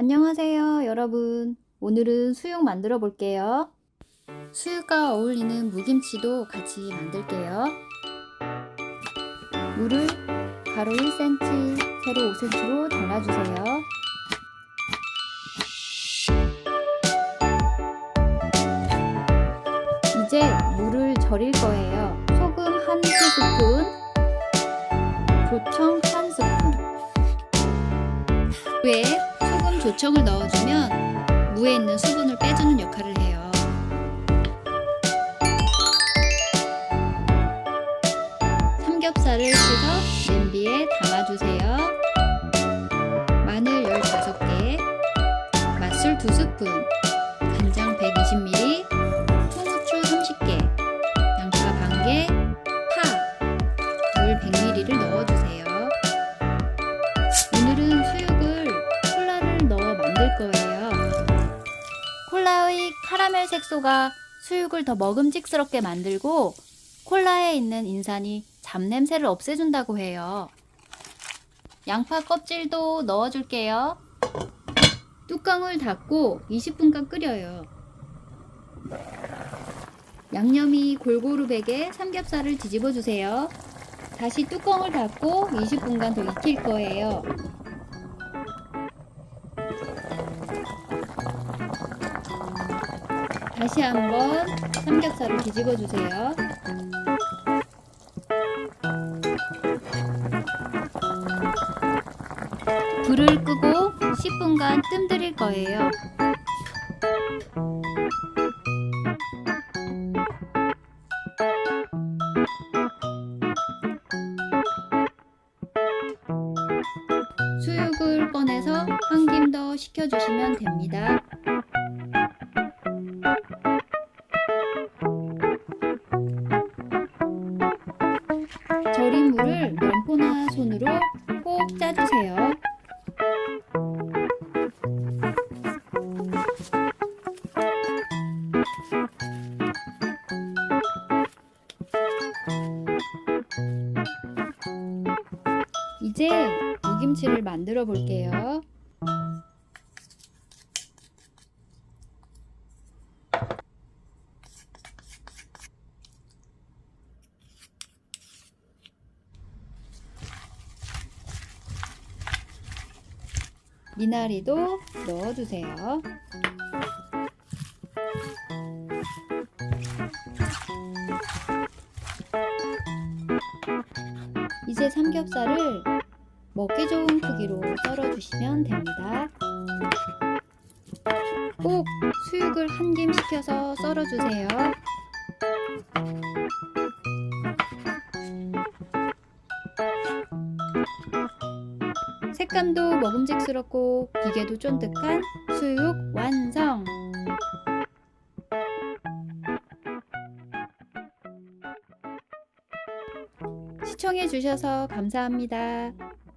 안녕하세요, 여러분. 오늘은 수육 만들어 볼게요. 수육과 어울리는 무김치도 같이 만들게요. 물을 가로 1cm, 세로 5cm로 잘라주세요. 이제 물을 절일 거예요. 소금 한 티스푼, 조청 한 스푼. 후에 소금 조청을 넣어주면 무에 있는 수분을 빼주는 역할을 해요. 삼겹살을 씻어 냄비에 담아주세요. 마늘 15개, 맛술 2스푼, 카라멜 색소가 수육을 더 먹음직스럽게 만들고 콜라에 있는 인산이 잡냄새를 없애준다고 해요. 양파 껍질도 넣어줄게요. 뚜껑을 닫고 20분간 끓여요. 양념이 골고루 배게 삼겹살을 뒤집어 주세요. 다시 뚜껑을 닫고 20분간 더 익힐 거예요. 다시 한번 삼겹살을 뒤집어 주세요. 불을 끄고 10분간 뜸 들일 거예요. 수육을 꺼내서 한 김 더 식혀주시면 됩니다. 절인 물을 면포나 손으로 꼭 짜주세요. 이제 무김치를 만들어 볼게요. 미나리도 넣어주세요. 이제 삼겹살을 먹기 좋은 크기로 썰어주시면 됩니다. 꼭 수육을 한김 식혀서 썰어주세요. 색감도 먹음직스럽고 비계도 쫀득한 수육 완성! 시청해주셔서 감사합니다.